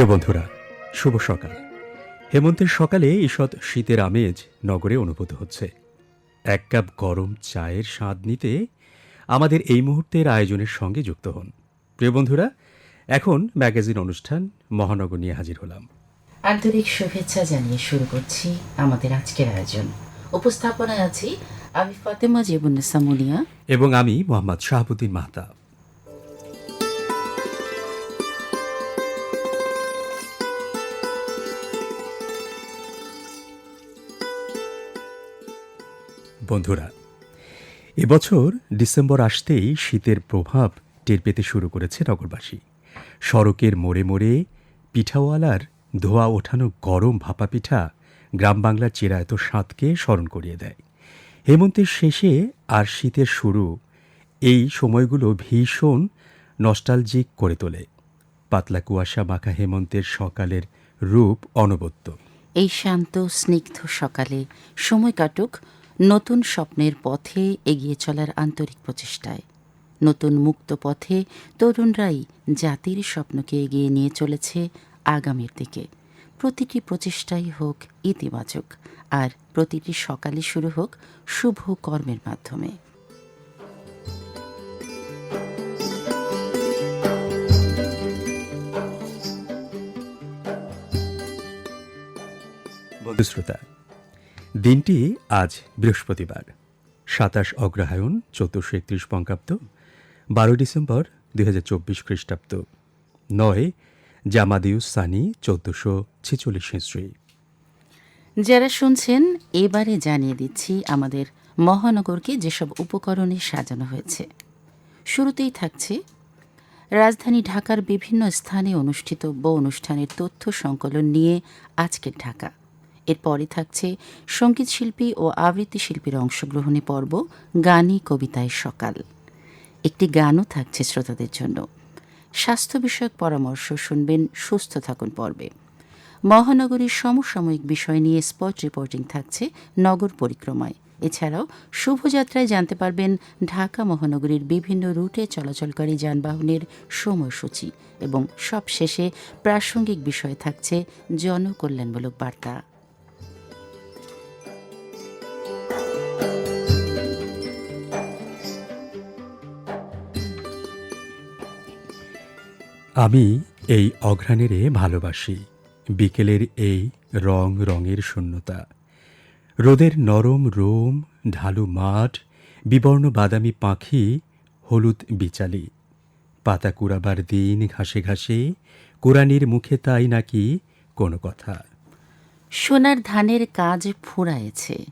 প্রিয় বন্ধুরা শুভ সকাল। হেমন্তের সকালে ঈষৎ শীতের আমেজ নগরে অনুভূত হচ্ছে। এক কাপ গরম চায়ের স্বাদ নিতে আমাদের এই মুহূর্তের আয়োজনের সঙ্গে যুক্ত হন। প্রিয় বন্ধুরা এখন ম্যাগাজিন অনুষ্ঠান মহানগর নিয়ে হাজির হলাম। আন্তরিক শুভেচ্ছা জানিয়ে শুরু করছি আমাদের আজকের আয়োজন। উপস্থাপনায় আছি আমি ফাতেমা মুনিয়া। এবং আমি মোহাম্মদ শাহাবুদ্দিন মাহতা বন্ধুরা, এবছর ডিসেম্বর আসতেই শীতের প্রভাব টের পেতে শুরু করেছে নগরবাসী। সড়কের মোড়ে মোড়ে পিঠাওয়ালার ধোয়া ওঠানো গরম ভাপা পিঠা গ্রাম বাংলার চিরায়ত স্বাদকে স্মরণ করিয়ে দেয়। হেমন্তের শেষে আর শীতের শুরু এই সময়গুলো ভীষণ নস্টালজিক করে তোলে। পাতলা কুয়াশা মাখা হেমন্তের সকালের রূপ অনবদ্য। এই শান্ত, স্নিগ্ধ সকালে সময় কাটুক নতুন স্বপ্নের পথে এগিয়ে চলার আন্তরিক প্রচেষ্টায়। নতুন মুক্ত পথে তরুণরাই জাতির স্বপ্নকে এগিয়ে নিয়ে চলেছে আগামীর দিকে। প্রতিটি প্রচেষ্টাই হোক ইতিবাচক, আর প্রতিটি সকালে শুরু হোক শুভ কর্মের মাধ্যমে। শ্রোতা দিনটি আজ বৃহস্পতিবার, সাতাশ অগ্রহায়ণ, চোদ্দশো একত্রিশ বঙ্গাব্দ বারো ডিসেম্বর দুই হাজার চব্বিশ খ্রিস্টাব্দ, নয় জামাদিউস সানি, চোদ্দশো ছেচল্লিশ হিস্ট্রি যারা শুনছেন, এবারে জানিয়ে দিচ্ছি আমাদের মহানগরকে যেসব উপকরণে সাজানো হয়েছে। শুরুতেই থাকছে রাজধানী ঢাকার বিভিন্ন স্থানে অনুষ্ঠিতব্য অনুষ্ঠানের তথ্য সংকলন নিয়ে আজকের ঢাকা। এরপরে থাকছে সংগীত শিল্পী ও আবৃত্তি শিল্পীর অংশগ্রহণে পর্ব গানই কবিতায় সকাল। একটি গানও থাকছে শ্রোতাদের জন্য। স্বাস্থ্য বিষয়ক পরামর্শ শুনবেন সুস্থ থাকুন পর্বে। মহানগরীর সমসাময়িক বিষয় নিয়ে স্পট রিপোর্টিং থাকছে নগর পরিক্রমায়। এছাড়াও শুভযাত্রায় জানতে পারবেন ঢাকা মহানগরীর বিভিন্ন রুটে চলাচলকারী যানবাহনের সময়সূচি এবং সবশেষে প্রাসঙ্গিক বিষয় থাকছে জনকল্যাণমূলক বার্তা। আমি এই অঘ্রাণেরে ভালোবাসি, বিকেলের এই রং রঙের শূন্যতা। রোদের নরম রোম, ঢালু মাঠ, বিবর্ণ বাদামি পাখি, হলুদ বিচালি। পাতা কুড়াবার দিন ঘাসে ঘাসে কোরআনির মুখে তাই নাকি কোনো কথা। সোনার ধানের কাজ ফুরায়েছে,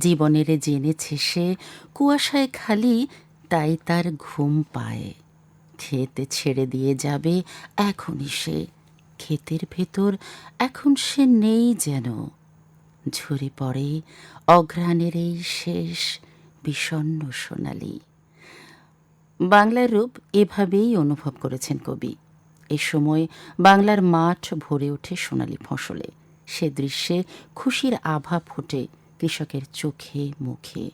জীবনের জেনেছে সে, কুয়াশায় খালি তাই তার ঘুম পায়। ক্ষেত ছেড়ে দিয়ে যাবে, এখনই সে ক্ষেতের ভেতর, এখন সে নেই যেন। ঝরে পড়ে অঘ্রাণের এই শেষ বিষণ্ন সোনালি। বাংলার রূপ এভাবেই অনুভব করেছেন কবি। এ সময় বাংলার মাঠ ভরে ওঠে সোনালি ফসলে। সে দৃশ্যে খুশির আভা ফোটে কৃষকের চোখে, মুখে।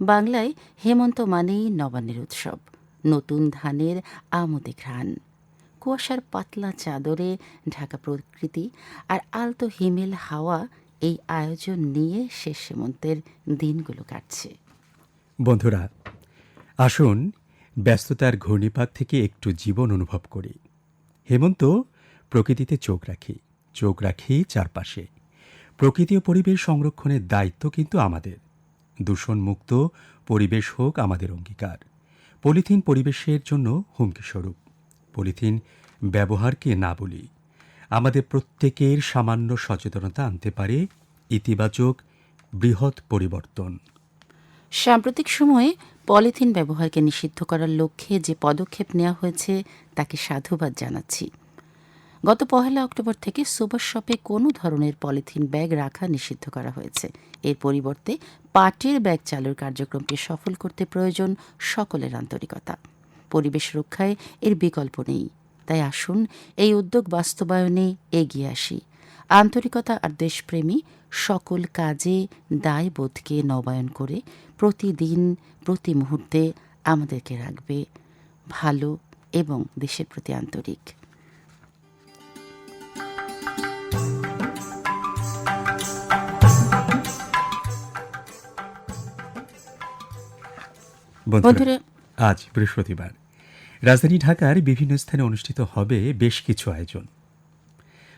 বাংলায় হেমন্ত মানেই নবান্নের উৎসব। নতুন ধানের আমোদে ঘ্রাণ। কুয়াশার পাতলা চাদরে ঢাকা প্রকৃতি আর আলতো হিমেল হাওয়া এই আয়োজন নিয়ে শেষ সীমন্তের দিনগুলো কাটছে। বন্ধুরা, আসুন ব্যস্ততার ঘূর্ণিপাক থেকে একটু জীবন অনুভব করি। হেমন্ত, প্রকৃতিতে চোখ রাখি চোখ রাখি চারপাশে। প্রকৃতি ও পরিবেশ সংরক্ষণের দায়িত্ব কিন্তু আমাদের। দূষণমুক্ত পরিবেশ হোক আমাদের অঙ্গীকার। পলিথিন পরিবেশের জন্য হুমকি স্বরূপ পলিথিন ব্যবহারকে না বলি, আমাদের প্রত্যেকের সামান্য সচেতনতা আনতে পারে ইতিবাচক বৃহৎ পরিবর্তন। সাম্প্রতিক সময়ে পলিথিন ব্যবহারকে নিষিদ্ধ করার লক্ষ্যে যে পদক্ষেপ নেওয়া হয়েছে, তাকে সাধুবাদ জানাচ্ছি। গত পহেলা অক্টোবর থেকে সুপার শপে কোনো ধরনের পলিথিন ব্যাগ রাখা নিষিদ্ধ করা হয়েছে। এর পরিবর্তে পাটের ব্যাগ চালুর কার্যক্রমকে সফল করতে প্রয়োজন সকলের আন্তরিকতা। পরিবেশ রক্ষায় এর বিকল্প নেই। তাই আসুন এই উদ্যোগ বাস্তবায়নে এগিয়ে আসি। আন্তরিকতা আর দেশপ্রেমী সকল কাজে দায়বোধকে নবায়ন করে প্রতিদিন, প্রতি মুহূর্তে আমাদেরকে রাখবে ভালো এবং দেশের প্রতি আন্তরিক। বন্ধুরা আজ বৃহস্পতিবার। রাজধানী ঢাকার বিভিন্ন স্থানে অনুষ্ঠিত হবে বেশ কিছু আয়োজন।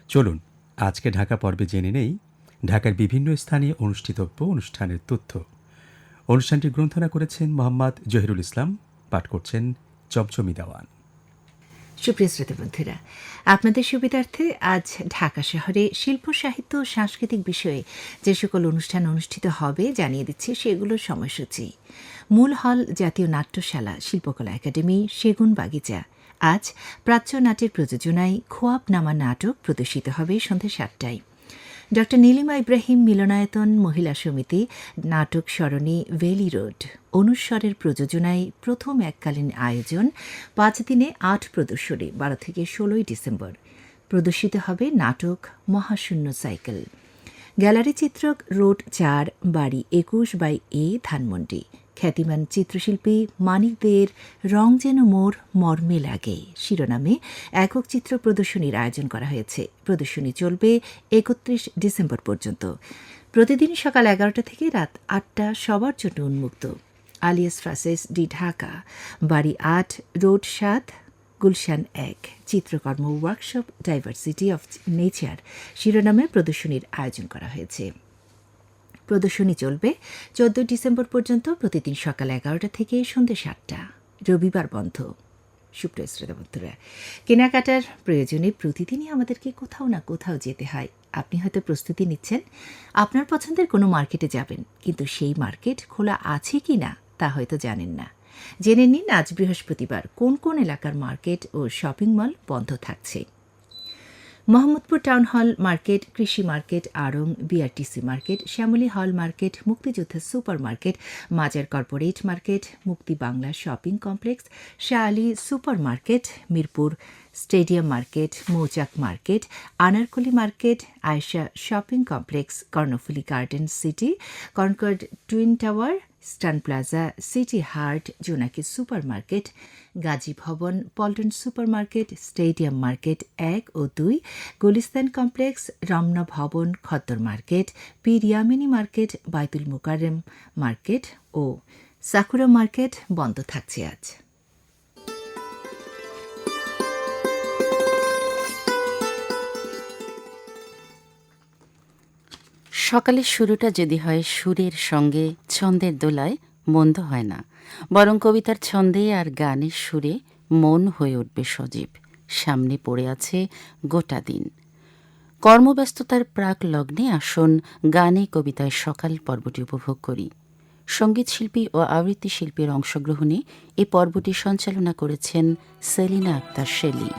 চলুন আজকে ঢাকা পর্বে জেনে নেই ঢাকার বিভিন্ন স্থানে অনুষ্ঠিতব্য অনুষ্ঠানের তথ্য। অনুষ্ঠানটি গ্রন্থনা করেছেন মোহাম্মদ জহিরুল ইসলাম পাঠ করছেন চমচমি দেওয়ান। সুপ্রিয় শ্রোতা বন্ধুরা, আপনাদের সুবিধার্থে আজ ঢাকা শহরে শিল্প, সাহিত্য ও সাংস্কৃতিক বিষয়ে যে সকল অনুষ্ঠান অনুষ্ঠিত হবে জানিয়ে দিচ্ছে সেগুলোর সময়সূচি। মূল হল জাতীয় নাট্যশালা, শিল্পকলা একাডেমি, সেগুন বাগিচা। আজ প্রাচ্য নাটের প্রযোজনায় খোয়াব নামা নাটক প্রদর্শিত হবে সন্ধ্যে সাতটায়। ডক্টর নীলিমা ইব্রাহিম মিলনায়তন মহিলা সমিতি, নাটক সরণি, ভেলি রোড। অনুস্বরের প্রযোজনায় প্রথম এককালীন আয়োজন, পাঁচ দিনে আট প্রদর্শনী, বারো থেকে ষোলোই ডিসেম্বর। প্রদর্শিত হবে নাটক মহাশূন্য সাইকেল। গ্যালারি চিত্রক রোড চার, বাড়ি একুশ বাই এ, ধানমন্ডি। খ্যাতিমান চিত্রশিল্পী মানিক দেয়ের রং যেন মোর মর্মে লাগে। শিরোনামে একক চিত্র প্রদর্শনীর আয়োজন করা হয়েছে। প্রদর্শনী চলবে একত্রিশ ডিসেম্বর পর্যন্ত। প্রতিদিন সকাল এগারোটা থেকে রাত আটটা সবার জন্য উন্মুক্ত। আলিয়াস ফ্রাসেস ডি ঢাকা, বাড়ি আট, রোড সাত, গুলশান এক। চিত্রকর্ম ওয়ার্কশপ ডাইভার্সিটি অফ নেচার শিরোনামে প্রদর্শনীর আয়োজন করা হয়েছে। প্রদর্শনী চলবে চোদ্দ ডিসেম্বর পর্যন্ত প্রতিদিন সকাল এগারোটা থেকে সন্ধ্যে সাতটা। রবিবার বন্ধ। সুপ্রিয় শ্রোতা বন্ধুরা, কেনাকাটার প্রয়োজনে প্রতিদিনই আমাদেরকে কোথাও না কোথাও যেতে হয়। আপনি হয়তো প্রস্তুতি নিচ্ছেন, আপনার পছন্দের কোনো মার্কেটে যাবেন, কিন্তু সেই মার্কেট খোলা আছে কি না তা হয়তো জানেন না। জেনে নিন, আজ বৃহস্পতিবার কোন কোন এলাকার মার্কেট ও শপিং মল বন্ধ থাকছে। Mohammadpur town hall market, Krishi market, আড়ং, BRTC market, Shyamoli hall market, Muktijoddha super market, Mazar corporate market, Mukti Bangla shopping complex Shah super market, Mirpur stadium market, Mouchak market, Anarkali market, Ayesha shopping complex, Karnaphuli garden city, Concord twin tower স্টান plaza, city heart, Jonaki super market Gazi Bhaban, Paltan super market stadium market এক ও দুই, Gulistan complex, Ramna ভবন, খদ্দর market, পিরিয়ামিনী market, Baitul Mukarram market ও Sakura market বন্ধ থাকছে আজ। সকালের শুরুটা যদি হয় সুরের সঙ্গে, ছন্দের দোলায় মন্দ হয় না। বরং কবিতার ছন্দে আর গানের সুরে মন হয়ে উঠবে সজীব। সামনে পড়ে আছে গোটা দিন। কর্মব্যস্ততার প্রাক লগ্নে আসন, গানে কবিতায় সকাল পর্বটি উপভোগ করি। সংগীত শিল্পী ও আবৃত্তি শিল্পীর অংশগ্রহণে এই পর্বটি সঞ্চালনা করেছেন সেলিনা আক্তার শেলি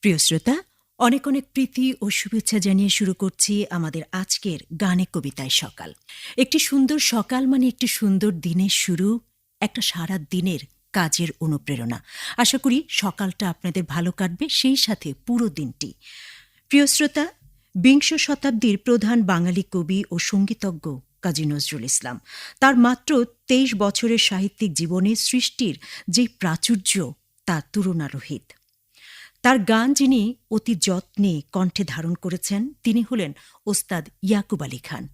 প্রিয় শ্রোতা অনেক অনেক প্রীতি ও শুভেচ্ছা জানিয়ে শুরু করছি আমাদের আজকের গানে কবিতায় সকাল। একটি সুন্দর সকাল মানে একটি সুন্দর দিনের শুরু, একটা সারা দিনের কাজের অনুপ্রেরণা। আশা করি সকালটা আপনাদের ভালো কাটবে, সেই সাথে পুরো দিনটি। প্রিয় শ্রোতা, বিংশ শতাব্দীর প্রধান বাঙালি কবি ও সঙ্গীতজ্ঞ কাজী নজরুল ইসলাম। তার মাত্র তেইশ বছরের সাহিত্যিক জীবনে সৃষ্টির যে প্রাচুর্য তা তুলনারহিত। তার গান যিনি অতি যত্নে কণ্ঠে ধারণ করেছেন, তিনি হলেন ওস্তাদ ইয়াকুব আলী খান।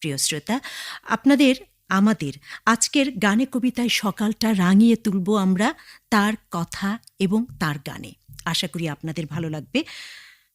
প্রিয় শ্রোতা, আপনাদের, আমাদের আজকের গানে কবিতায় সকালটা রাঙিয়ে তুলব আমরা তার কথা এবং তার গানে। আশা করি আপনাদের ভালো লাগবে।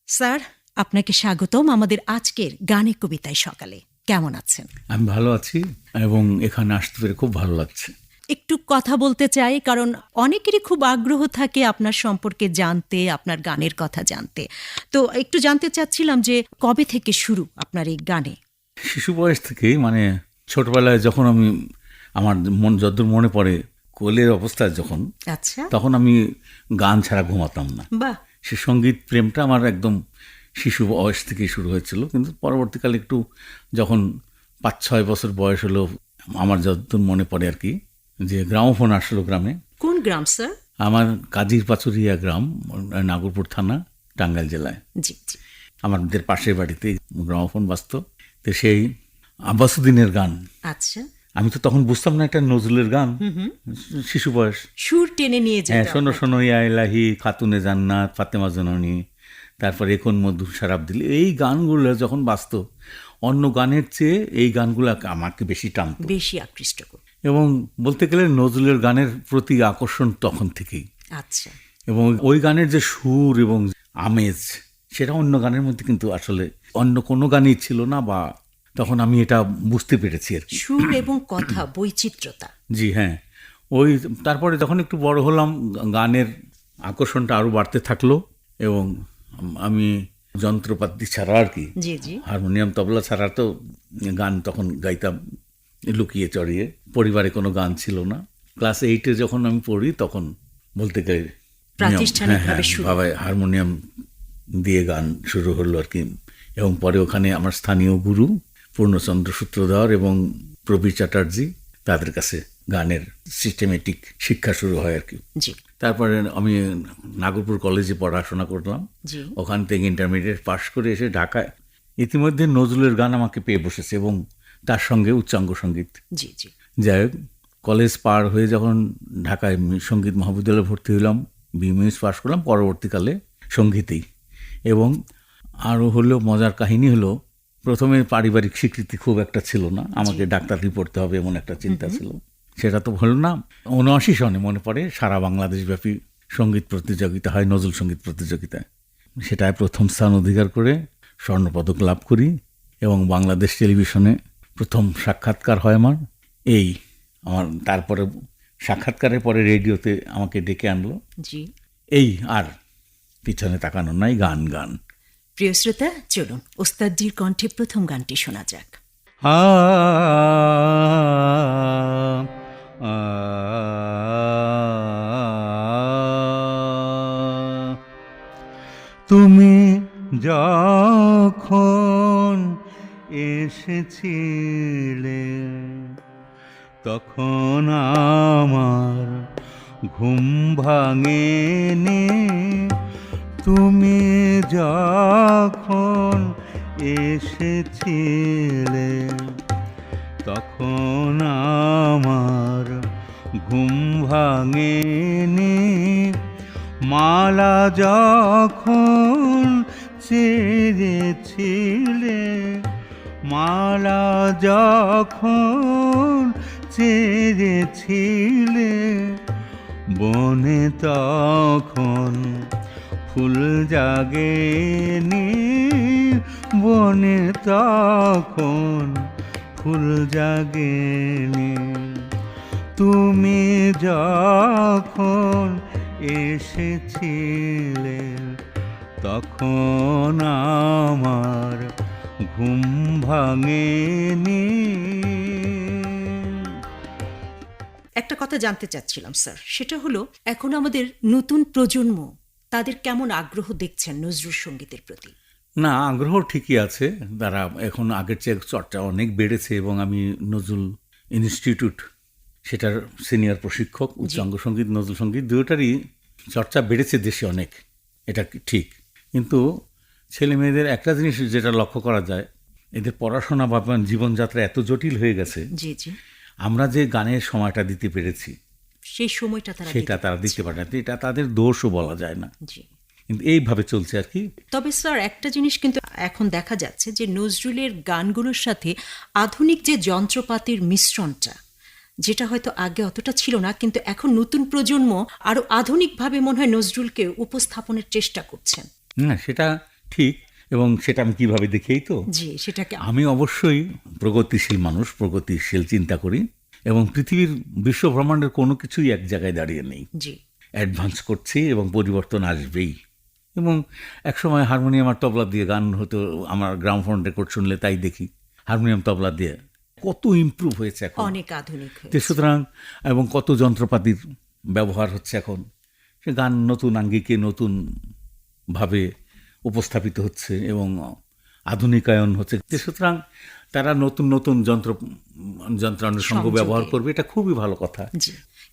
স্যার, আপনাকে স্বাগতম আমাদের আজকের গানে কবিতায় সকালে। কেমন আছেন? আমি ভালো আছি এবং এখানে আসতে পেরে খুব ভালো লাগছে। একটু কথা বলতে চাই কারণ অনেকেরই খুব আগ্রহ থাকে আপনার সম্পর্কে জানতে আপনার গানের কথা জানতে। তো একটু জানতে চাচ্ছিলাম যে কবে থেকে শুরু আপনার এই গানে? শিশু বয়স থেকেই মানে ছোটবেলায় যখন আমি আমার মন যদ্দূর মনে পড়ে কোলের অবস্থায় যখন আচ্ছা। তখন আমি গান ছাড়া ঘুমাতাম না। বাহ! সে সংগীত প্রেমটা আমার একদম শিশু বয়স থেকেই শুরু হয়েছিল কিন্তু পরবর্তীকালে একটু যখন পাঁচ ছয় বছর বয়স হলো আমার যতদূর মনে পড়ে আর কি যে গ্রামোফোন আসলো গ্রামে। কোন গ্রাম স্যার? আমার কাজীর পাচুরিয়া গ্রাম নাগরপুর থানা টাঙ্গাইল জেলায়। জি জি। আমাদের পাশের বাড়িতে গ্রামোফোন বাজত। তো সেই আব্বাসুদ্দিনের গান। আচ্ছা। আমি তো তখন বুঝতাম না এটা নজরুলের গান। শিশু বয়স। সুর টেনে নিয়ে হ্যাঁ যেতে শোনো শোনো ইয়া ইলাহি খাতুনে জান্নাত ফাতেমা জননী তারপর এখন মধুর সারাপ দিলে। এই গানগুলো যখন বাজত অন্য গানের চেয়ে এই গানগুলো আমাকে বেশি টান বেশি আকৃষ্ট করত। এবং বলতে গেলে নজরুলের গানের প্রতি আকর্ষণ তখন থেকেই। আচ্ছা। এবং ওই গানের যে সুর এবং আমেজ সেটা অন্য গানের মধ্যে কিন্তু আসলে অন্য কোনো গানই ছিল না বা তখন আমি এটা বুঝতে পেরেছি আর সুর এবং কথা বৈচিত্র্যতা। জি হ্যাঁ। ওই তারপরে যখন একটু বড় হলাম গানের আকর্ষণটা আরও বাড়তে থাকল এবং আমি যন্ত্রপাতি ছাড়া আর কি হারমোনিয়াম তবলা ছাড়া তো গান তখন গাইতাম লুকিয়ে চড়িয়ে। পরিবারে কোনো গান ছিল না। ক্লাস এইটে যখন আমি পড়ি তখন বলতে গেলে প্রাতিষ্ঠানিকভাবে হ্যাঁ, হ্যাঁ, হারমোনিয়াম দিয়ে গান শুরু হলো আর কি। এবং পরে ওখানে আমার স্থানীয় গুরু পূর্ণচন্দ্র সূত্রধর এবং প্রবীর চ্যাটার্জি তাদের কাছে গানের সিস্টেমেটিক শিক্ষা শুরু হয় আর কি। তারপরে আমি নাগরপুর কলেজে পড়াশোনা করলাম। ওখান থেকে ইন্টারমিডিয়েট পাশ করে এসে ঢাকায়। ইতিমধ্যে নজরুলের গান আমাকে পেয়ে বসেছে এবং তার সঙ্গে উচ্চাঙ্গ সংগীত। জি জি। যাই হোক কলেজ পার হয়ে যখন ঢাকায় সংগীত মহাবিদ্যালয়ে ভর্তি হলাম বিএমএস পাশ করলাম পরবর্তীকালে সঙ্গীতেই। এবং আরও হলো মজার কাহিনী হলো প্রথমে পারিবারিক স্বীকৃতি খুব একটা ছিল না আমাকে ডাক্তারি পড়তে হবে এমন একটা চিন্তা ছিল। সেটা তো হলো না। উনআশি সনে মনে পড়ে সারা বাংলাদেশব্যাপী সংগীত প্রতিযোগিতা হয় নজরুল সংগীত প্রতিযোগিতায়। সেটায় প্রথম স্থান অধিকার করে স্বর্ণপদক লাভ করি এবং বাংলাদেশ টেলিভিশনে প্রথম সাক্ষাৎকার হয় আমার। এই আমার তারপরে সাক্ষাৎকারের পরে রেডিওতে আমাকে ডেকে আনলো। জি। এই আর পিছনে তাকানো নাই গান গান। প্রিয় শ্রোতা চলুন ওস্তাদজির কণ্ঠে প্রথম গানটি শোনা যাক। আ তুমি যখন এসেছিলে। তখন আমার ঘুম ভাঙেনি। তুমি যখন এসেছিলে, তখন আমার ঘুম ভাঙেনি। মালা যখন ছেড়েছিলে মালা যখন ছেড়েছিলে, বনে তখন ফুল জাগেনি, বনে তখন ফুল জাগেনি। তুমি যখন এসেছিলে, তখন আমার ঘুম ভাঙেনি একটা কথা জানতে চাচ্ছিলাম স্যার। সেটা হলো এখন আমাদের নতুন প্রজন্ম তাদের কেমন আগ্রহ দেখছেন নজরুল সঙ্গীতের প্রতি? না আগ্রহ ঠিকই আছে। তারা এখন আগের চেয়ে চর্চা অনেক বেড়েছে এবং আমি নজরুল ইনস্টিটিউট সেটার সিনিয়র প্রশিক্ষক উচ্চাঙ্গ সংগীত নজরুল সংগীত দুটোটারই চর্চা বেড়েছে দেশে অনেক। এটা ঠিক। কিন্তু ছেলে মেয়েদের একটা জিনিস যেটা লক্ষ্য করা যায় এদের পড়াশোনা বা জীবনযাত্রা এত জটিল হয়ে গেছে। জি জি। আমরা যে গানের সময়টা দিতে পেরেছি সেই সময়টা তারা সেটা তারা দিতে পারে না। এটা তাদের দোষও বলা যায় না। জি। কিন্তু এইভাবে চলছে আর কি। তবে স্যার একটা জিনিস কিন্তু এখন দেখা যাচ্ছে যে নজরুলের গানগুলোর সাথে আধুনিক যে যন্ত্রপাতির মিশ্রণটা যেটা হয়তো আগে অতটা ছিল না কিন্তু এখন নতুন প্রজন্ম আরও আধুনিকভাবে মনে হয় নজরুলকে উপস্থাপনের চেষ্টা করছেন। না সেটা ঠিক এবং সেটা আমি কীভাবে দেখেই তো? জি সেটাকে আমি অবশ্যই প্রগতিশীল মানুষ প্রগতিশীল চিন্তা করি এবং পৃথিবীর বিশ্ব ব্রহ্মাণ্ডের কোনো কিছুই এক জায়গায় দাঁড়িয়ে নেই। জি। অ্যাডভান্স করছি এবং পরিবর্তন আসবেই। এবং একসময় হারমোনিয়াম আর তবলা দিয়ে গান হতো আমার গ্রামফোন রেকর্ড শুনলে তাই দেখি। হারমোনিয়াম তবলা দিয়ে কত ইমপ্রুভ হয়েছে এখন। অনেক আধুনিক তো সুতরাং এবং কত যন্ত্রপাতির ব্যবহার হচ্ছে এখন। সে গান নতুন আঙ্গিকে নতুন ভাবে উপস্থাপিত হচ্ছে এবং আধুনিকায়ন হচ্ছে। সুতরাং তারা নতুন নতুন যন্ত্র যন্ত্রানুষঙ্গ। ব্যবহার করবে এটা খুবই ভালো কথা।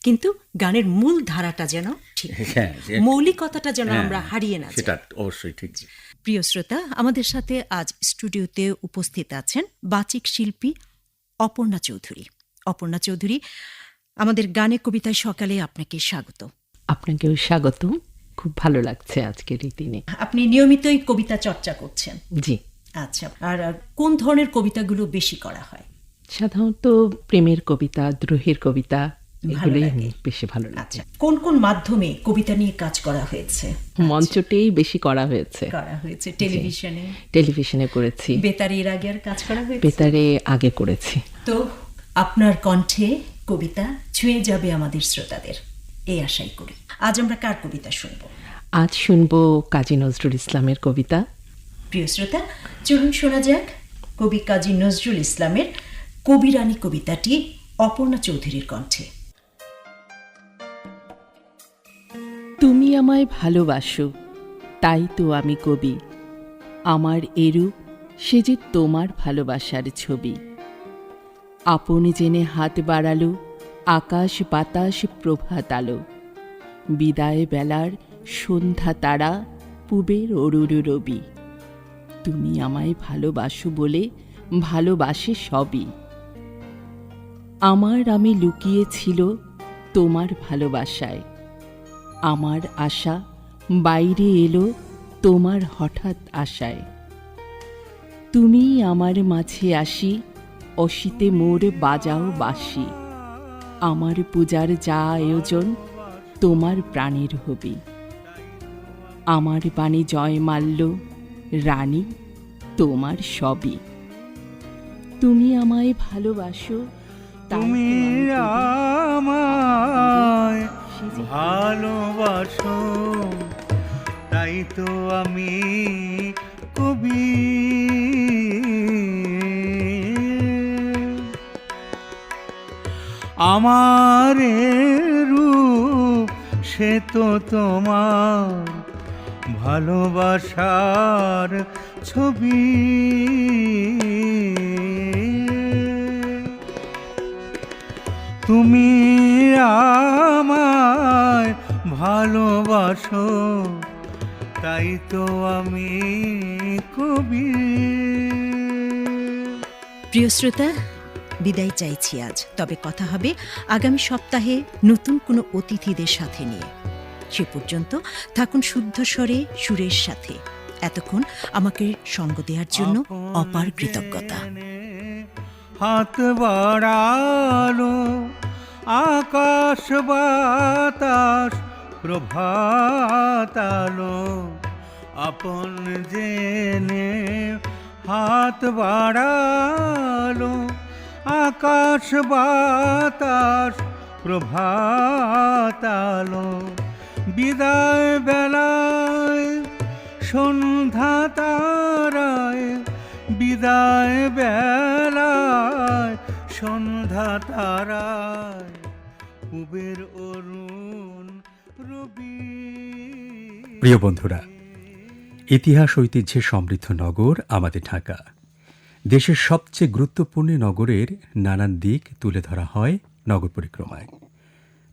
কিন্তু গানের মূল ধারাটা যেন ঠিক হ্যাঁ মৌলিকতাটা যেন হ্যাঁ, আমরা হারিয়ে না সেটা অবশ্যই ঠিক। প্রিয় শ্রোতা আমাদের সাথে আজ স্টুডিওতে উপস্থিত আছেন বাচিক শিল্পী অপর্ণা চৌধুরী। অপর্ণা চৌধুরী আমাদের গানে কবিতায় সকালে আপনাকে স্বাগত। আপনাকেও স্বাগত। খুব ভালো লাগছে আজকের এই দিনে। আপনি নিয়মিতই কবিতা চর্চা করছেন। জি। আচ্ছা আর কোন ধরনের কবিতাগুলো বেশি করা হয়? সাধারণত প্রেমের কবিতা দ্রোহের কবিতা এগুলোই বেশি ভালো লাগে। আচ্ছা কোন কোন মাধ্যমে কবিতা নিয়ে কাজ করা হয়েছে মঞ্চটেই বেশি করা হয়েছে। করা হয়েছে টেলিভিশনে? টেলিভিশনে করেছি। বেতারে এর আগে আর কাজ করা হয়েছে? বেতারে আগে করেছি। তো আপনার কণ্ঠে কবিতা ছুঁয়ে যাবে আমাদের শ্রোতাদের। এই আশাই করি। আজ আমরা কার কবিতা শুনব? আজ শুনব কাজী নজরুল ইসলামের কবিতা। প্রিয় শ্রোতা চলুন শোনা যাক। কবি কাজী নজরুল ইসলামের কবিরানী কবিতাটি অপর্ণা চৌধুরীর কণ্ঠে। তুমি আমায় ভালোবাসো তাই তো আমি কবি। আমার এরূপ সে যে তোমার ভালোবাসার ছবি। আপন জেনে হাত বাড়ালো আকাশ বাতাস প্রভাত আলো। বিদায় বেলার সন্ধ্যা তারা পুবের অরুর রবি। তুমি আমায় ভালোবাসো বলে ভালোবাসে সবই। আমার আমি লুকিয়েছিল তোমার ভালোবাসায়। আমার আশা বাইরে এলো তোমার হঠাৎ আশায়। তুমি আমার মাঝে আসি অশীতে মোর বাজাও বাসি। আমার পূজার যা আয়োজন তোমার প্রাণের হবি। আমার বাণী জয় মাল্য রানী তোমার সবই। তুমি আমায় ভালোবাসো তুমি আমায় ভালোবাসো তাই তো আমি কবি। আমার সে তো তোমার ভালোবাসার ছবি। তুমি আমায় ভালোবাসো তাই তো আমি কবি। প্রিয় শ্রোতা বিদায় চাইছি আজ। তবে কথা হবে আগামী সপ্তাহে নতুন কোনো অতিথিদের সাথে নিয়ে। সে পর্যন্ত থাকুন শুদ্ধ স্বরে সুরের সাথে। এতক্ষণ আমাকে সঙ্গ দেওয়ার জন্য অপার কৃতজ্ঞতা। হাত বাড়ালো আকাশ বাতাস প্রভাতালো আপন জেনে হাত বাড়ালো আকাশ বাতাস প্রভাতালো। বিদায় বেলায় সন্ধ্যা তারায়, বিদায় বেলায় সন্ধ্যা তারায়। কুবের অরুণ রবি। প্রিয় বন্ধুরা, ইতিহাস ঐতিহ্যে সমৃদ্ধ নগর আমাদের ঢাকা। দেশের সবচেয়ে গুরুত্বপূর্ণ নগরের নানান দিক তুলে ধরা হয় নগর পরিক্রমায়।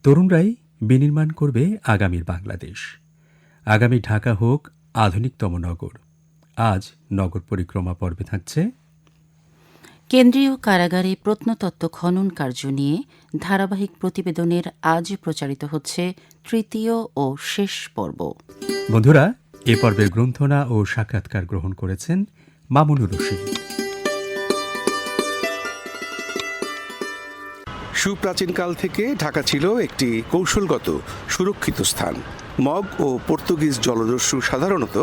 তরুণরাই বিনির্মাণ করবে আগামীর বাংলাদেশ। আগামী ঢাকা হোক আধুনিকতম নগর। আজ নগর পরিক্রমা পর্বে থাকছে। কেন্দ্রীয় কারাগারে প্রত্নতত্ত্ব খনন কার্য নিয়ে ধারাবাহিক প্রতিবেদনের আজ প্রচারিত হচ্ছে তৃতীয় ও শেষ পর্ব। বন্ধুরা এ পর্বের গ্রন্থনা ও সাক্ষাৎকার গ্রহণ করেছেন মামুনুর রশিদ। সুপ্রাচীনকাল থেকে ঢাকা ছিল একটি কৌশলগত, সুরক্ষিত স্থান। মগ ও পর্তুগিজ জলদস্যু সাধারণত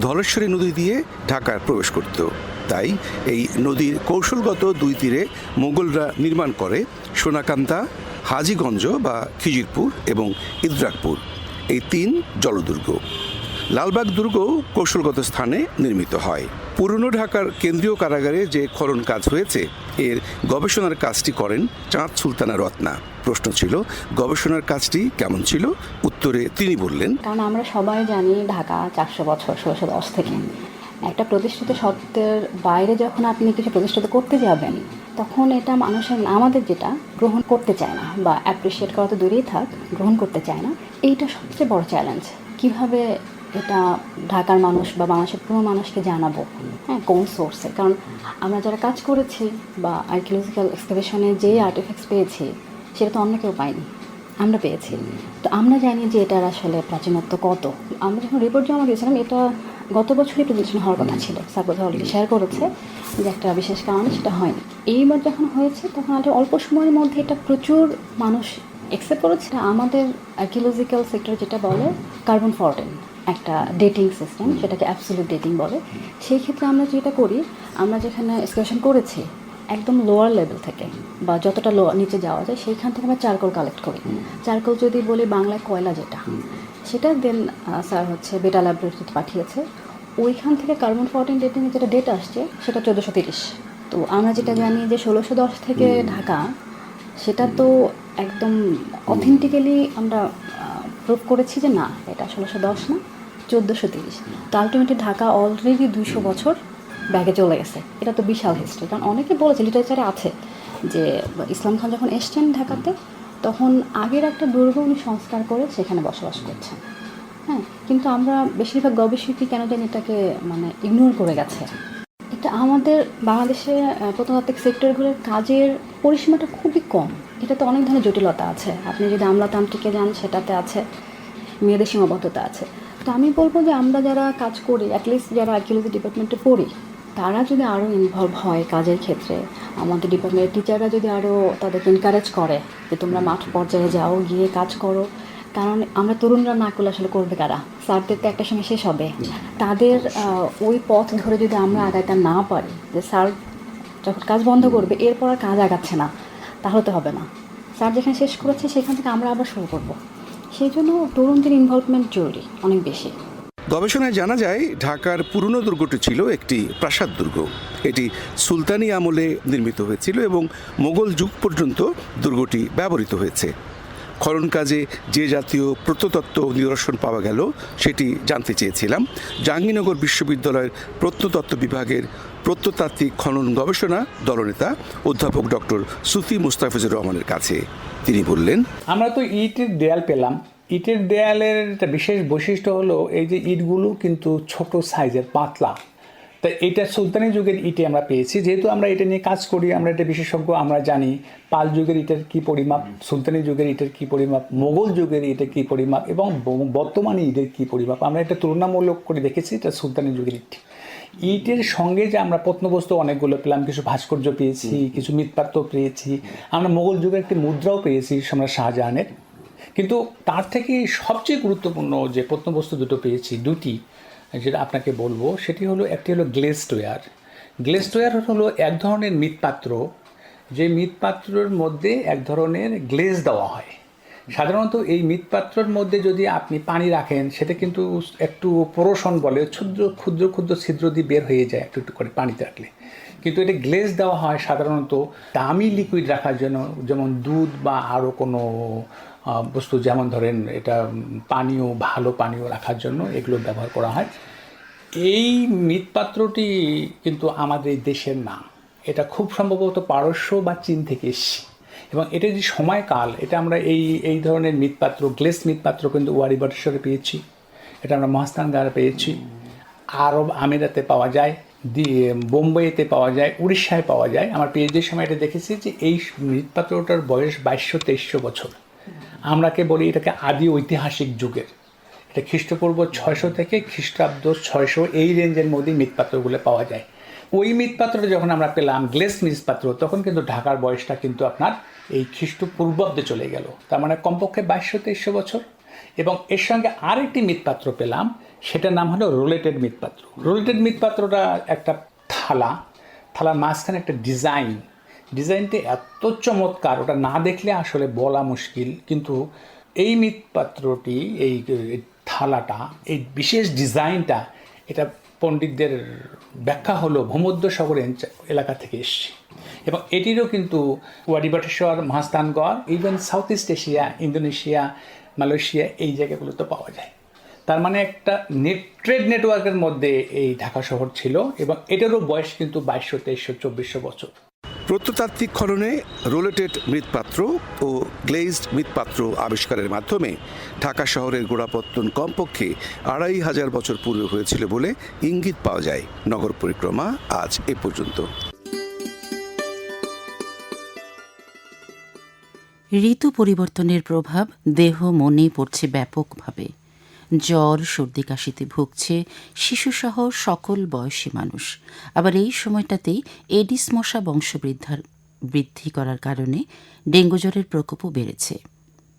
ধলেশ্বরী নদী দিয়ে ঢাকায় প্রবেশ করত। তাই এই নদীর কৌশলগত দুই তীরে মোগলরা নির্মাণ করে সোনাকান্তা হাজিগঞ্জ বা খিজিরপুর এবং ইদ্রাকপুর। এই তিন জলদুর্গ। লালবাগ দুর্গ কৌশলগত স্থানে নির্মিত হয়। পুরনো ঢাকার কেন্দ্রীয় কারাগারে যে খনন কাজ হয়েছে এর গবেষণার কাজটি করেন চাঁদ সুলতানা রত্না। প্রশ্ন ছিল, গবেষণার কাজটি কেমন ছিল? উত্তরে তিনি বললেন, কারণ আমরা সবাই জানি ঢাকা চারশো বছর, ষোলোশো দশ থেকে। একটা প্রতিষ্ঠিত সত্যের বাইরে যখন আপনি কিছু প্রতিষ্ঠিত করতে যাবেন, তখন এটা মানুষের, আমাদের যেটা গ্রহণ করতে চায় না বা অ্যাপ্রিসিয়েট করা তো দূরেই থাক, গ্রহণ করতে চায় না, এইটা সবচেয়ে বড় চ্যালেঞ্জ কীভাবে এটা ঢাকার মানুষ বা বাংলাদেশের পুরো মানুষকে জানাব হ্যাঁ কোন সোর্সে কারণ আমরা যারা কাজ করেছি বা আর্কিওলজিক্যাল এক্সকাভেশনে যেই আর্টিফ্যাক্টস পেয়েছি, সেটা তো অন্য কেউ পায়নি, আমরা পেয়েছি। তো আমরা জানি যে এটার আসলে প্রাচীনত্ব কত। আমরা যখন রিপোর্ট জমা দিয়েছিলাম, এটা গত বছরই প্রেজেন্টেশন হওয়ার কথা ছিল। বোধহয় অলরেডি শেয়ার করেছে যে একটা বিশেষ কারণে সেটা হয়নি। এইবার যখন হয়েছে, তখন একটা অল্প সময়ের মধ্যে এটা প্রচুর মানুষ অ্যাকসেপ্ট করেছে। আমাদের আর্কিওলজিক্যাল সেক্টর যেটা বলে কার্বন ফরটেন একটা ডেটিং সিস্টেম সেটাকে অ্যাবসোলিউট ডেটিং বলে। সেই ক্ষেত্রে আমরা যেটা করি আমরা যেখানে এক্সকার্শন করেছি একদম লোয়ার লেভেল থেকে বা যতটা লো নিচে যাওয়া যায় সেইখান থেকে আমরা চারকোল কালেক্ট করি। চারকোল যদি বলি বাংলায় কয়লা যেটা সেটা দেন স্যার হচ্ছে বেটা ল্যাবরেটরিতে পাঠিয়েছে। ওইখান থেকে কার্বন ফোরটিন ডেটিংয়ে যেটা ডেট আসছে সেটা চোদ্দোশো তিরিশ। তো আমরা যেটা জানি যে ষোলোশো দশ থেকে ঢাকা সেটা তো একদম অথেন্টিক্যালি আমরা প্রুভ করেছি যে না, এটা ষোলোশো দশ না, চোদ্দোশো তিরিশ। তো আলটিমেটলি ঢাকা অলরেডি দুইশো বছর ব্যাগে চলে গেছে। এটা তো বিশাল হিস্ট্রি কারণ অনেকে বলেছে লিটারেচারে আছে যে, ইসলাম খান যখন এসছেন ঢাকাতে, তখন আগের একটা দুর্গ উনি সংস্কার করে সেখানে বসবাস করছেন। হ্যাঁ কিন্তু আমরা বেশিরভাগ গবেষকই কেন জানি এটাকে মানে ইগনোর করে গেছে। আমাদের বাংলাদেশে প্রত্নতাত্ত্বিক সেক্টরগুলোর কাজের পরিসীমাটা খুবই কম। এটাতে অনেক ধরনের জটিলতা আছে। আপনি যদি আমলাতান্ত্রিকে যান, সেটাতে আছে। মেয়েদের সীমাবদ্ধতা আছে। তো আমি বলব যে আমরা যারা কাজ করি অ্যাটলিস্ট যারা আর্কিওলজি ডিপার্টমেন্টে পড়ি, তারা যদি আরও ইনভলভ হয় কাজের ক্ষেত্রে, আমাদের ডিপার্টমেন্টের টিচাররা যদি আরও তাদেরকে এনকারেজ করে যে তোমরা মাঠ পর্যায়ে যাও, গিয়ে কাজ করো কারণ আমরা তরুণরা না করলে আসলে করবে কারা? স্যারদের তো একটা সময় শেষ হবে। তাদের ওই পথ ধরে যদি আমরা আগাইতে না পারি, যে স্যার যখন কাজ বন্ধ করবে, এরপর আর কাজ আগাচ্ছে না, তাহলে তো হবে না। স্যার যেখানে শেষ করেছে, সেখান থেকে আমরা আবার শুরু করব। সেই জন্য তরুণদের ইনভলভমেন্ট জরুরি, অনেক বেশি। গবেষণায় জানা যায়, ঢাকার পুরনো দুর্গটি ছিল একটি প্রাসাদ দুর্গ। এটি সুলতানি আমলে নির্মিত হয়েছিল এবং মোগল যুগ পর্যন্ত দুর্গটি ব্যবহৃত হয়েছে। খনন কাজে যে জাতীয় প্রত্নতত্ত্ব নিদর্শন পাওয়া গেল, সেটি জানতে চেয়েছিলাম। জাহাঙ্গীরনগর বিশ্ববিদ্যালয়ের প্রত্নতত্ত্ব বিভাগের প্রত্নতাত্ত্বিক খনন গবেষণা দলনেতা অধ্যাপক ডক্টর সুফি মুস্তাফিজুর রহমানের কাছে। তিনি বললেন, আমরা তো ইটের দেয়াল পেলাম। ইটের দেয়ালের একটা বিশেষ বৈশিষ্ট্য হলো এই যে ইটগুলো কিন্তু ছোট সাইজের পাতলা। তা এটা সুলতানি যুগের ইটে আমরা পেয়েছি। যেহেতু আমরা এটা নিয়ে কাজ করি আমরা এটা বিশেষজ্ঞ আমরা জানি পাল যুগের ইটের কী পরিমাপ সুলতানি যুগের ইটের কী পরিমাপ মোগল যুগের ইটের কী পরিমাপ এবং বর্তমানে ইটের কী পরিমাপ। আমরা এটা তুলনামূলক করে দেখেছি এটা সুলতানি যুগের ইট। ইটের সঙ্গে যে আমরা প্রত্নবস্তু অনেকগুলো পেলাম কিছু ভাস্কর্য পেয়েছি কিছু মৃৎপাত্র পেয়েছি আমরা মোগল যুগের একটি মুদ্রাও পেয়েছি সম্রাট শাহজাহানের। কিন্তু তার থেকে সবচেয়ে গুরুত্বপূর্ণ যে প্রত্নবস্তু দুটো পেয়েছি দুটি যেটা আপনাকে বলব, সেটি হলো, একটি হলো গ্লেস্টওয়্যার গ্লেস্টওয়্যার হলো এক ধরনের মৃৎপাত্র, যে মৃৎপাত্রের মধ্যে এক ধরনের গ্লেজ দেওয়া হয়। সাধারণত এই মৃৎপাত্রের মধ্যে যদি আপনি পানি রাখেন, সেটা কিন্তু একটু পোরশন বলে, ক্ষুদ্র ক্ষুদ্র ক্ষুদ্র ছিদ্র দিয়ে বের হয়ে যায় একটু একটু করে পানিতে রাখলে। কিন্তু এটা গ্লেজ দেওয়া হয় সাধারণত দামি লিকুইড রাখার জন্য, যেমন দুধ বা আরও কোনো বস্তু যেমন ধরেন এটা পানীয়, ভালো পানীয় রাখার জন্য এগুলো ব্যবহার করা হয়। এই মৃৎপাত্রটি কিন্তু আমাদের দেশের না। এটা খুব সম্ভবত পারস্য বা চীন থেকে এসছে। এবং এটা যে সময়কাল, এটা আমরা এই এই ধরনের মৃৎপাত্র, গ্লেস মৃৎপাত্র কিন্তু ওয়ারি বটেশ্বরে পেয়েছি। এটা আমরা মহাস্থানগারে পেয়েছি। আরব আমিরাতে পাওয়া যায় দিয়ে বোম্বেতে পাওয়া যায়, উড়িষ্যায় পাওয়া যায়। আমার পিএইচডির সময় এটা দেখেছি যে এই মৃৎপাত্রটার বয়স বাইশশো তেইশশো বছর। আমরাকে বলি এটাকে আদি ঐতিহাসিক যুগের। এটা খ্রিস্টপূর্ব ছয়শো থেকে খ্রিস্টাব্দ ছয়শো এই রেঞ্জের মধ্যেই মৃৎপাত্রগুলো পাওয়া যায়। ওই মৃৎপাত্রটা যখন আমরা পেলাম, গ্লেস মৃৎপাত্র, তখন কিন্তু ঢাকার বয়সটা কিন্তু আপনার এই খ্রিস্টপূর্বাব্দে চলে গেল। তার মানে কমপক্ষে বাইশশো তেইশশো বছর। এবং এর সঙ্গে আরেকটি মৃৎপাত্র পেলাম, সেটার নাম হলো রোলেটেড মৃৎপাত্র। রোলেটেড মৃৎপাত্রটা একটা থালা। থালার মাঝখানে একটা ডিজাইন ডিজাইনটি এত চমৎকার, ওটা না দেখলে আসলে বলা মুশকিল, কিন্তু এই মৃৎপাত্রটি, এই থালাটা, এই বিশেষ ডিজাইনটা, এটা পণ্ডিতদের ব্যাখ্যা হলো ভূমধ্যসাগর এঞ্চ- এলাকা থেকে এসছে। এবং এটিরও কিন্তু Waribateshwar Mahasthangarh even South East Asia Indonesia Malaysia এই জায়গাগুলোতে পাওয়া যায়। তার মানে একটা নেট ট্রেড নেটওয়ার্কের মধ্যে এই ঢাকা শহর ছিল, এবং এটারও বয়স কিন্তু বাইশশো, তেইশশো, চব্বিশশো বছর। প্রত্নতাত্ত্বিক খননে রোলেটেড মৃৎপাত্র ও গ্লেজড মৃৎপাত্র আবিষ্কারের মাধ্যমে ঢাকা শহরের গোড়াপত্তন কমপক্ষে আড়াই হাজার বছর পূর্বে হয়েছিল বলে ইঙ্গিত পাওয়া যায়। নগর পরিক্রমা আজ এ পর্যন্ত। ঋতু পরিবর্তনের প্রভাব দেহ মনে পড়ছে ব্যাপকভাবে। জ্বর, সর্দি কাশিতে ভুগছে শিশুসহ সকল বয়সী মানুষ। আবার এই সময়টাতেই এডিস মশা বংশবৃদ্ধার বৃদ্ধি করার কারণে ডেঙ্গু জ্বরের প্রকোপও বেড়েছে।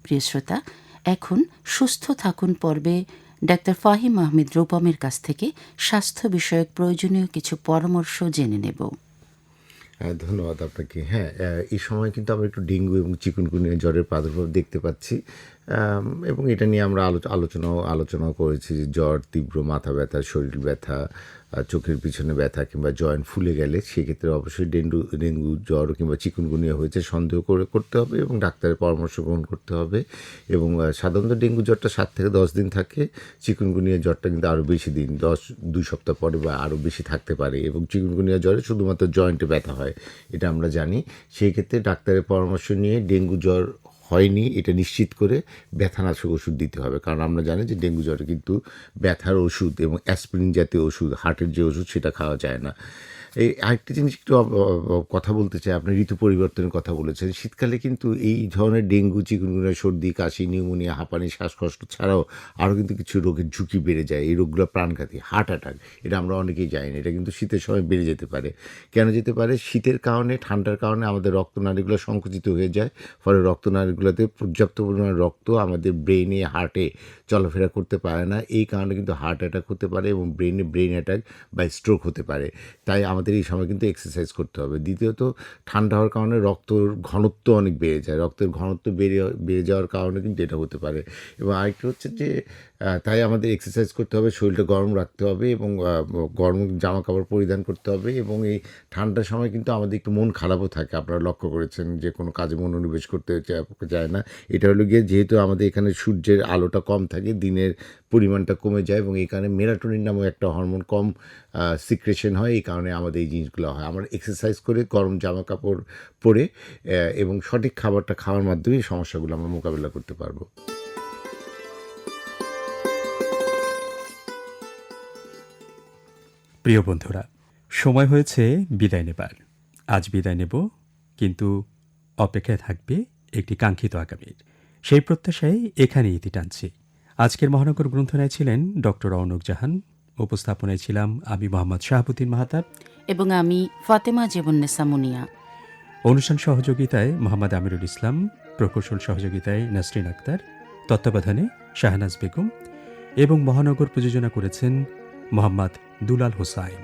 প্রিয় শ্রোতা, এখন সুস্থ থাকুন পর্বে ডাক্তার ফাহিম আহমেদ রূপমের কাছ থেকে স্বাস্থ্য বিষয়ক প্রয়োজনীয় কিছু পরামর্শ জেনে নেব। ধন্যবাদ আপনাকে। হ্যাঁ এই সময় কিন্তু আমরা একটু ডেঙ্গু এবং চিকুনগুনিয়া জ্বরের প্রাদুর্ভাব দেখতে পাচ্ছি। এবং এটা নিয়ে আমরা আলোচ আলোচনাও আলোচনাও করেছি জ্বর, তীব্র মাথা ব্যথা, শরীর ব্যথা চোখের পিছনে ব্যথা কিংবা জয়েন্ট ফুলে গেলে সেক্ষেত্রে অবশ্যই ডেঙ্গু ডেঙ্গু জ্বর কিংবা চিকুনগুনিয়া হয়েছে সন্দেহ করে, করতে হবে এবং ডাক্তারের পরামর্শ গ্রহণ করতে হবে এবং সাধারণত ডেঙ্গু জ্বরটা সাত থেকে দশ দিন থাকে, চিকুনগুনিয়া জ্বরটা কিন্তু আরও বেশি দিন, দশ, দুই সপ্তাহ পরে বা আরও বেশি থাকতে পারে এবং চিকুনগুনিয়া জ্বরে শুধুমাত্র জয়েন্টে ব্যথা হয়, এটা আমরা জানি। সেই ক্ষেত্রে ডাক্তারের পরামর্শ নিয়ে ডেঙ্গু জ্বর হয়নি, এটা নিশ্চিত করে ব্যথানাশক ওষুধ দিতে হবে। কারণ আমরা জানি যে ডেঙ্গু জ্বরে কিন্তু ব্যথার ওষুধ এবং অ্যাসপিরিন জাতীয় ওষুধ হার্টের যে ওষুধ সেটা খাওয়া যায় না। এই আরেকটি জিনিস একটু কথা বলতে চাই। আপনি ঋতু পরিবর্তনের কথা বলেছেন। শীতকালে কিন্তু এই ধরনের ডেঙ্গু চিকুনগুনিয়া সর্দি, কাশি, নিউমোনিয়া, হাঁপানি, শ্বাসকষ্ট ছাড়াও আরও কিন্তু কিছু রোগের ঝুঁকি বেড়ে যায়। এই রোগগুলো প্রাণঘাতী, হার্ট অ্যাটাক, এটা আমরা অনেকেই জানি না। এটা কিন্তু শীতের সময় বেড়ে যেতে পারে। কেন যেতে পারে? শীতের কারণে, ঠান্ডার কারণে আমাদের রক্তনালীগুলো সংকুচিত হয়ে যায়। ফলে রক্তনালীগুলোতে পর্যাপ্ত পরিমাণে রক্ত আমাদের ব্রেনে হার্টে চলাফেরা করতে পারে না। এই কারণে কিন্তু হার্ট অ্যাটাক হতে পারে এবং ব্রেনে ব্রেন অ্যাটাক বা স্ট্রোক হতে পারে। তাই আমাদের এই সময় কিন্তু এক্সারসাইজ করতে হবে। দ্বিতীয়ত, ঠান্ডা হওয়ার কারণে রক্তর ঘনত্ব অনেক বেড়ে যায়। রক্তের ঘনত্ব বেড়ে বেড়ে যাওয়ার কারণে কিন্তু এটা হতে পারে। এবং আরেকটি হচ্ছে যে তাই আমাদের এক্সারসাইজ করতে হবে, শরীরটা গরম রাখতে হবে এবং গরম জামা কাপড় পরিধান করতে হবে এবং এই ঠান্ডার সময় কিন্তু আমাদের একটু মন খারাপও থাকে। আপনারা লক্ষ্য করেছেন যে কোনো কাজে মনোনিবেশ করতে যায় না। এটা হলো গিয়ে যেহেতু আমাদের এখানে সূর্যের আলোটা কম থাকে, দিনের পরিমাণটা কমে যায় এবং এই কারণে মেরাটোনিন নামক একটা হরমোন কম সিক্রেশন হয়, এই কারণে আমাদের এই জিনিসগুলো হয়। আমরা এক্সারসাইজ করে গরম জামা কাপড় পরে এবং সঠিক খাবারটা খাওয়ার মাধ্যমে সমস্যাগুলো আমরা মোকাবিলা করতে পারব। প্রিয় বন্ধুরা সময় হয়েছে বিদায় নেবার। আজ বিদায় নেব কিন্তু অপেক্ষায় থাকবে একটি কাঙ্ক্ষিত আগামীর সেই প্রত্যাশায় এখানে ইতি টানছি। আজকের মহানগর গ্রন্থনায় ছিলেন ডক্টর অনক জাহান উপস্থাপনায় ছিলাম আমি মোহাম্মদ শাহাবুদ্দিন মাহাতাব এবং আমি ফাতেমা জীবন্নেসা মুনিয়া। অনুষ্ঠান সহযোগিতায় মোহাম্মদ আমিরুল ইসলাম প্রকৌশল সহযোগিতায় নাসরিন আক্তার তত্ত্বাবধানে শাহনাজ বেগম এবং মহানগর প্রযোজনা করেছেন মোহাম্মদ দুলাল হোসাইন।